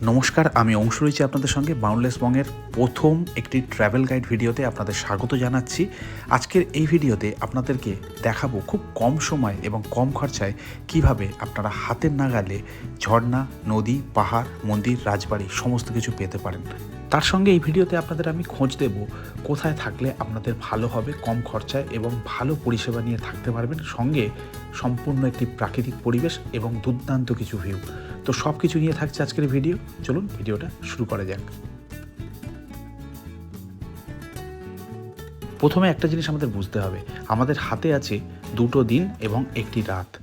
নমস্কার, আমি অংশ রয়েছি আপনাদের সঙ্গে বাউন্ডলেস বংয়ের প্রথম একটি ট্র্যাভেল গাইড ভিডিওতে আপনাদের স্বাগত জানাচ্ছি। আজকের এই ভিডিওতে আপনাদেরকে দেখাবো খুব কম সময় এবং কম খরচায় কীভাবে আপনারা হাতের নাগালে ঝর্ণা, নদী, পাহাড়, মন্দির, রাজবাড়ি সমস্ত কিছু পেতে পারেন। তার সঙ্গে এই ভিডিওতে আপনাদের আমি খোঁজ দেব কোথায় থাকলে আপনাদের ভালো হবে, কম খরচায় এবং ভালো পরিষেবা নিয়ে থাকতে পারবেন। সঙ্গে সম্পূর্ণ একটি প্রাকৃতিক পরিবেশ এবং দুর্দান্ত কিছু ভিউ তো সব কিছু নিয়ে থাকছে আজকের ভিডিও। চলুন ভিডিওটা শুরু করা যাক। প্রথমে একটা জিনিস আমাদের বুঝতে হবে। আমাদের হাতে আছে দুটো দিন এবং একটি রাত।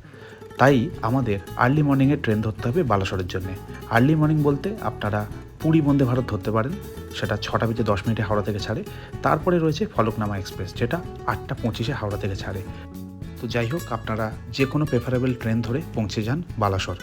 তাই আমাদের আর্লি মর্নিংয়ে ট্রেন ধরতে হবে বালাসরের জন্যে। আর্লি মর্নিং বলতে আপনারা পুরী বন্দে ভারত ধরতে পারেন। সেটা ছটা বেজে দশ মিনিটে হাওড়া থেকে ছাড়ে। তারপরে রয়েছে ফলকনামা এক্সপ্রেস, যেটা আটটা পঁচিশে হাওড়া থেকে ছাড়ে। তো যাই হোক, আপনারা যে কোনো প্রেফারেবল ট্রেন ধরে পৌঁছে যান বালাসর।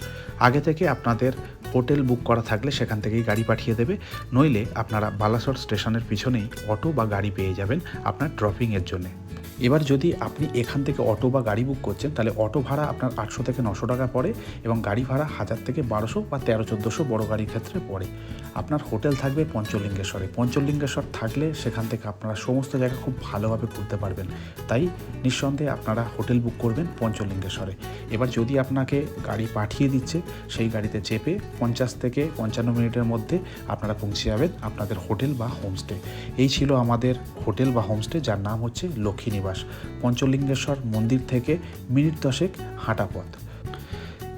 আগে থেকে আপনাদের হোটেল বুক করা থাকলে সেখান থেকেই গাড়ি পাঠিয়ে দেবে, নইলে আপনারা বালাসর স্টেশনের পিছনেই অটো বা গাড়ি পেয়ে যাবেন আপনার ড্রপিংয়ের জন্যে। এবার যদি আপনি এখান থেকে অটো বা গাড়ি বুক করছেন, তাহলে অটো ভাড়া আপনার আটশো থেকে নশো টাকা পড়ে এবং গাড়ি ভাড়া হাজার থেকে বারোশো বা তেরো, চোদ্দোশো বড়ো গাড়ির ক্ষেত্রে পড়ে। আপনার হোটেল থাকবে পঞ্চলিঙ্গেশ্বরে। পঞ্চলিঙ্গেশ্বর থাকলে সেখান থেকে আপনারা সমস্ত জায়গা খুব ভালোভাবে ঘুরতে পারবেন। তাই নিঃসন্দেহে আপনারা হোটেল বুক করবেন পঞ্চলিঙ্গেশ্বরে। এবার যদি আপনাকে গাড়ি পাঠিয়ে দিচ্ছে, সেই গাড়িতে চেপে পঞ্চাশ থেকে পঞ্চান্ন মিনিটের মধ্যে আপনারা পৌঁছে যাবেন আপনাদের হোটেল বা হোমস্টে এই ছিল আমাদের হোটেল বা হোমস্টে যার নাম হচ্ছে লক্ষ্মী নিবাস পঞ্চলিঙ্গেশ্বর মন্দির থেকে মিনিট দশেক হাঁটা পথ।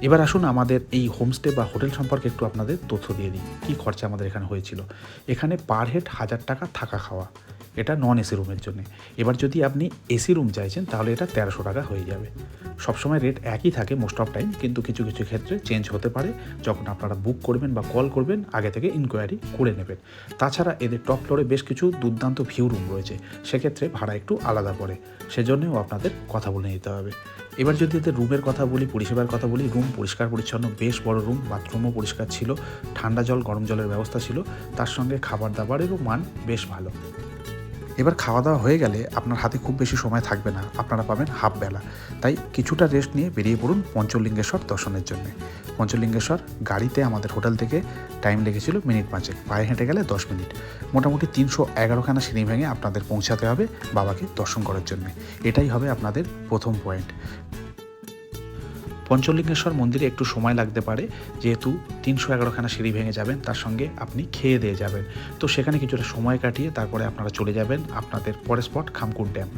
এবার আসুন আমাদের এই হোমস্টে বা হোটেল সম্পর্কে একটু আপনাদের তথ্য দিয়ে দিই কী খরচা আমাদের এখানে হয়েছিল? এখানে পার হেড হাজার টাকা থাকা খাওয়া। এটা নন এসি রুমের জন্য। এবার যদি আপনি এসি রুম চাইছেন, তাহলে এটা তেরোশো টাকা হয়ে যাবে। সবসময় রেট একই থাকে মোস্ট অফ টাইম কিন্তু কিছু কিছু ক্ষেত্রে চেঞ্জ হতে পারে। যখন আপনারা বুক করবেন বা কল করবেন, আগে থেকে ইনকোয়ারি করে নেবেন। তাছাড়া এদের টপ ফ্লোরে বেশ কিছু দুর্দান্ত ভিউ রুম রয়েছে। সেক্ষেত্রে ভাড়া একটু আলাদা পড়ে। সেজন্যও আপনাদের কথা বলে নিতে হবে। এবার যদি এদের রুমের কথা বলি, পরিষেবার কথা বলি রুম পরিষ্কার পরিচ্ছন্ন, বেশ বড় রুম বাথরুমও পরিষ্কার ছিল। ঠান্ডা জল, গরম জলের ব্যবস্থা ছিল। তার সঙ্গে খাবার দাবারেরও মান বেশ ভালো। এবার খাওয়া দাওয়া হয়ে গেলে আপনার হাতে খুব বেশি সময় থাকবে না। আপনারা পাবেন হাফ বেলা। তাই কিছুটা রেস্ট নিয়ে বেরিয়ে পড়ুন পঞ্চলিঙ্গেশ্বর দর্শনের জন্য। পঞ্চলিঙ্গেশ্বর গাড়িতে আমাদের হোটেল থেকে টাইম লেগেছিল মিনিট পাঁচেক। পায়ে হেঁটে গেলে দশ মিনিট। মোটামুটি তিনশো এগারোখানা সিঁড়ি ভেঙে আপনাদের পৌঁছাতে হবে বাবাকে দর্শন করার জন্য। এটাই হবে আপনাদের প্রথম পয়েন্ট পঞ্চলিঙ্গেশ্বর মন্দিরে একটু সময় লাগতে পারে, যেহেতু তিনশো এগারোখানা সিঁড়ি ভেঙে যাবেন, তার সঙ্গে আপনি খেয়ে দিয়ে যাবেন। তো সেখানে কিছুটা সময় কাটিয়ে তারপরে আপনারা চলে যাবেন আপনাদের পরের spot Khamkut dam.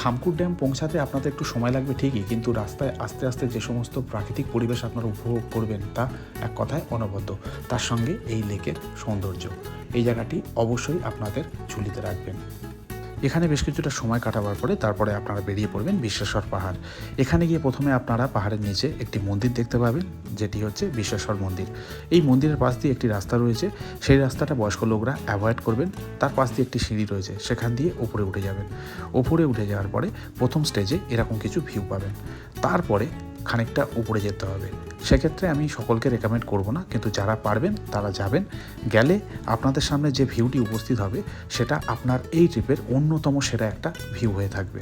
Khamkut dam পৌঁছাতে আপনাদের একটু সময় লাগবে ঠিকই, কিন্তু রাস্তায় আস্তে আস্তে যে সমস্ত প্রাকৃতিক পরিবেশ আপনারা উপভোগ করবেন, তা এক কথায় অনবদ্য। তার সঙ্গে এই লেকের সৌন্দর্য। এই জায়গাটি অবশ্যই আপনাদের ঝুলিতে রাখবেন। এখানে বেশ কিছুটা সময় কাটাবার পরে তারপরে আপনারা বেরিয়ে পড়বেন বিশ্বেশ্বর পাহাড়। এখানে গিয়ে প্রথমে আপনারা পাহাড়ের নিচে একটি মন্দির দেখতে পাবেন, যেটি হচ্ছে বিশ্বেশ্বর মন্দির। এই মন্দিরের পাশ দিয়ে একটি রাস্তা রয়েছে, সেই রাস্তাটা বয়স্ক লোকরা অ্যাভয়েড করবেন। তার পাশ দিয়ে একটি সিঁড়ি রয়েছে, সেখান দিয়ে ওপরে উঠে যাবেন। ওপরে উঠে যাওয়ার পরে প্রথম স্টেজে এরকম কিছু ভিউ পাবেন। তারপরে খানিকটা উপরে যেতে হবে। সেক্ষেত্রে আমি সকলকে রেকমেন্ড করব না, কিন্তু যারা পারবেন তারা যাবেন। গেলে আপনাদের সামনে যে ভিউটি উপস্থিত হবে, সেটা আপনার এই ট্রিপের অন্যতম সেরা একটা ভিউ হয়ে থাকবে।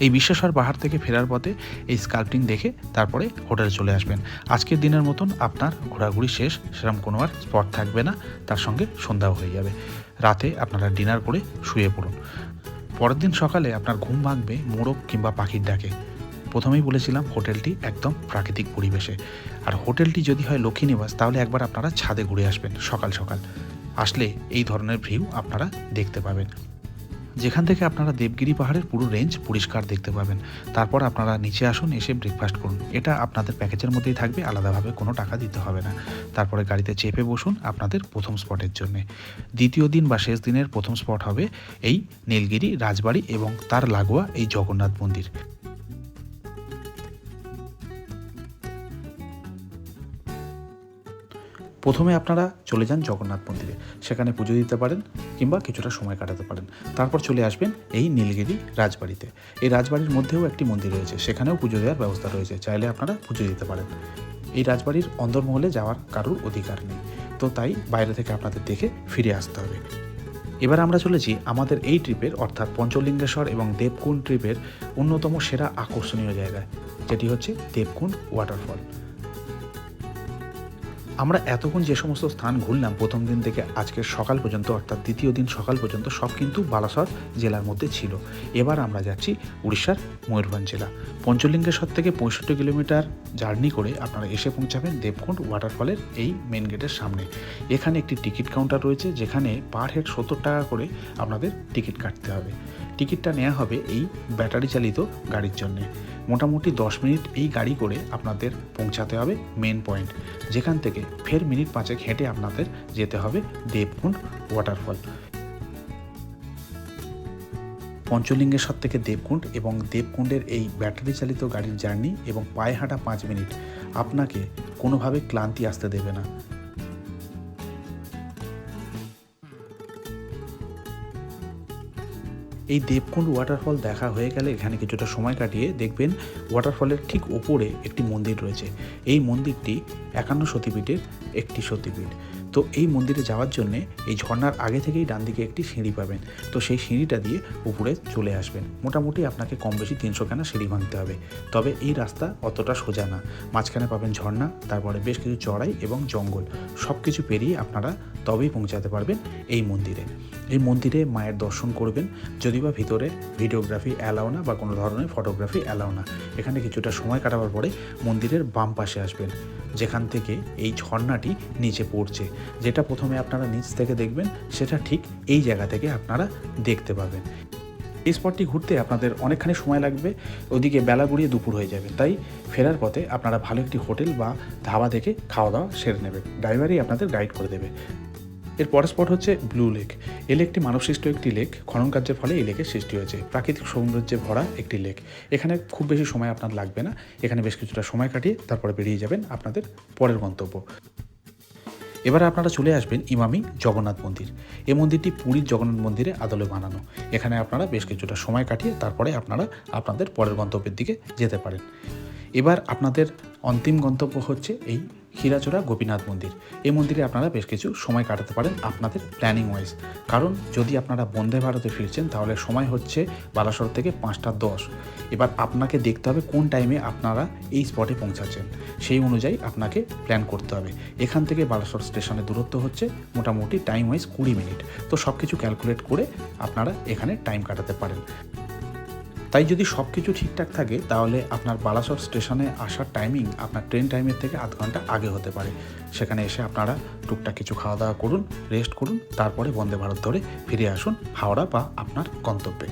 এই বিশ্বেশ্বর পাহাড় থেকে ফেরার পথে এই স্কাল্পটিং দেখে তারপরে হোটেলে চলে আসবেন। আজকের দিনের মতন আপনার ঘোরাঘুরি শেষ, সেরকম কোনো আর স্পট থাকবে না, তার সঙ্গে সন্ধ্যাও হয়ে যাবে। রাতে আপনারা ডিনার করে শুয়ে পড়ুন। পরের দিন সকালে আপনার ঘুম ভাঙবে মোরগ কিংবা পাখির ডাকে। প্রথমেই বলেছিলাম হোটেলটি একদম প্রাকৃতিক পরিবেশে। আর হোটেলটি যদি হয় লক্ষ্মী নিবাস, তাহলে একবার আপনারা ছাদে ঘুরে আসবেন সকাল সকাল। আসলে এই ধরনের ভিউ আপনারা দেখতে পাবেন। যেখান থেকে আপনারা দেবগিরি পাহাড়ের পুরো রেঞ্জ পরিষ্কার দেখতে পাবেন। তারপর আপনারা নিচে আসুন, এসে ব্রেকফাস্ট করুন। এটা আপনাদের প্যাকেজের মধ্যেই থাকবে, আলাদাভাবে কোনো টাকা দিতে হবে না। তারপরে গাড়িতে চেপে বসুন আপনাদের প্রথম স্পটের জন্য। দ্বিতীয় দিন বা শেষ দিনের প্রথম স্পট হবে এই নীলগিরি, রাজবাড়ি এবং তার লাগোয়া এই জগন্নাথ মন্দির। প্রথমে আপনারা চলে যান জগন্নাথ মন্দিরে। সেখানে পুজো দিতে পারেন কিংবা কিছুটা সময় কাটাতে পারেন। তারপর চলে আসবেন এই নীলগিরি রাজবাড়িতে। এই রাজবাড়ির মধ্যেও একটি মন্দির রয়েছে। সেখানেও পুজো দেওয়ার ব্যবস্থা রয়েছে। চাইলে আপনারা পুজো দিতে পারেন। এই রাজবাড়ির অন্দরমহলে যাওয়ার কারোর অধিকার নেই। তো তাই বাইরে থেকে আপনাদের দেখে ফিরে আসতে হবে। এবার আমরা চলেছি আমাদের এই ট্রিপের, অর্থাৎ পঞ্চলিঙ্গেশ্বর এবং দেবকুণ্ড ট্রিপের অন্যতম সেরা আকর্ষণীয় জায়গায়, যেটি হচ্ছে দেবকুণ্ড ওয়াটারফল আমরা এতক্ষণ যে সমস্ত স্থান ঘুরলাম প্রথম দিন থেকে আজকের সকাল পর্যন্ত, অর্থাৎ দ্বিতীয় দিন সকাল পর্যন্ত, সব কিন্তু বালাসর জেলার মধ্যে ছিল। এবার আমরা যাচ্ছি উড়িষ্যার ময়ূরভঞ্জ জেলা। পঞ্চলিঙ্গেশ্বর থেকে পঁয়ষট্টি কিলোমিটার জার্নি করে আপনারা এসে পৌঁছাবেন দেবকুণ্ড ওয়াটারফলের এই মেন গেটের সামনে। এখানে একটি টিকিট কাউন্টার রয়েছে, যেখানে পার হেড সত্তর টাকা করে আপনাদের টিকিট কাটতে হবে। টিকিটটা নেওয়া হবে এই ব্যাটারি চালিত গাড়ির জন্যে। মোটামুটি দশ মিনিট এই গাড়ি করে আপনাদের পৌঁছাতে হবে মেন পয়েন্ট যেখান থেকে ফের মিনিট পাঁচেক হেঁটে আপনাদের যেতে হবে দেবকুণ্ড ওয়াটারফল পঞ্চলিঙ্গেশ্বর থেকে দেবকুণ্ড এবং দেবকুণ্ডের এই ব্যাটারি চালিত গাড়ির জার্নি এবং পায়ে হাঁটা পাঁচ মিনিট। আপনাকে কোনোভাবে ক্লান্তি আসতে দেবে না। এই দেবকুণ্ড ওয়াটারফল দেখা হয়ে গেলে এখানে কিছুটা সময় কাটিয়ে দেখবেন ওয়াটারফলের ঠিক ওপরে একটি মন্দির রয়েছে। এই মন্দিরটি একান্ন সতীপীঠের একটি সতীপীঠ। তো এই মন্দিরে যাওয়ার জন্য এই ঝর্ণার আগে থেকেই ডান দিকে একটি সিঁড়ি পাবেন। তো সেই সিঁড়িটা দিয়ে উপরে চলে আসবেন। মোটামুটি আপনাকে কম বেশি তিনশো খানা সিঁড়ি ভাঙতে হবে। তবে এই রাস্তা অতটা সোজা না। মাঝখানে পাবেন ঝর্ণা, তারপরে বেশ কিছু চড়াই এবং জঙ্গল। সব কিছু পেরিয়ে আপনারা তবেই পৌঁছাতে পারবেন এই মন্দিরে। এই মন্দিরে মায়ের দর্শন করবেন যদি বা ভিতরে ভিডিওগ্রাফি অ্যালাও না বা কোনো ধরনের ফটোগ্রাফি অ্যালাও না। এখানে কিছুটা সময় কাটাবার পরে মন্দিরের বাম পাশে আসবেন, যেখান থেকে এই ঝর্ণাটি নিচে পড়ছে। যেটা প্রথমে আপনারা নিচ থেকে দেখবেন, সেটা ঠিক এই জায়গা থেকে আপনারা দেখতে পাবেন। এই স্পটটি ঘুরতে আপনাদের অনেকখানি সময় লাগবে, ওদিকে বেলা গড়িয়ে দুপুর হয়ে যাবে। তাই ফেরার পথে আপনারা ভালো একটি হোটেল বা ধাবা থেকে খাওয়া দাওয়া সেরে নেবেন। ড্রাইভারই আপনাদের গাইড করে দেবে। এর পরের স্পট হচ্ছে ব্লু লেক এই লেকটি মানবসৃষ্ট একটি লেক খনন কার্যের ফলে এই লেকের সৃষ্টি হয়েছে। প্রাকৃতিক সৌন্দর্যে ভরা একটি লেক এখানে খুব বেশি সময় আপনার লাগবে না। এখানে বেশ কিছুটা সময় কাটিয়ে তারপরে বেরিয়ে যাবেন আপনাদের পরের গন্তব্য। এবারে আপনারা চলে আসবেন ইমামি জগন্নাথ মন্দির। এই মন্দিরটি পুরীর জগন্নাথ মন্দিরে আদলে বানানো। এখানে আপনারা বেশ কিছুটা সময় কাটিয়ে তারপরে আপনারা আপনাদের পরের গন্তব্যের দিকে যেতে পারেন। এবার আপনাদের অন্তিম গন্তব্য হচ্ছে এই ক্ষীরাচোরা গোপীনাথ মন্দির। এই মন্দিরে আপনারা বেশ কিছু সময় কাটাতে পারেন আপনাদের প্ল্যানিং ওয়াইজ কারণ যদি আপনারা বন্দে ভারতে ফিরছেন, তাহলে সময় হচ্ছে বালাসর থেকে পাঁচটা দশ। এবার আপনাকে দেখতে হবে কোন টাইমে আপনারা এই স্পটে পৌঁছাচ্ছেন। সেই অনুযায়ী আপনাকে প্ল্যান করতে হবে। এখান থেকে বালাসর স্টেশনের দূরত্ব হচ্ছে মোটামুটি টাইম ওয়াইজ কুড়ি মিনিট। তো সব কিছু ক্যালকুলেট করে আপনারা এখানে টাইম কাটাতে পারেন। তাই যদি সব কিছু ঠিকঠাক থাকে, তাহলে আপনার বালাসর স্টেশনে আসার টাইমিং আপনার ট্রেন টাইমের থেকে আধ ঘণ্টা আগে হতে পারে। সেখানে এসে আপনারা টুকটাক কিছু খাওয়া দাওয়া করুন রেস্ট করুন, তারপরে বন্দে ভারত ধরে ফিরে আসুন হাওড়া বা আপনার গন্তব্যে।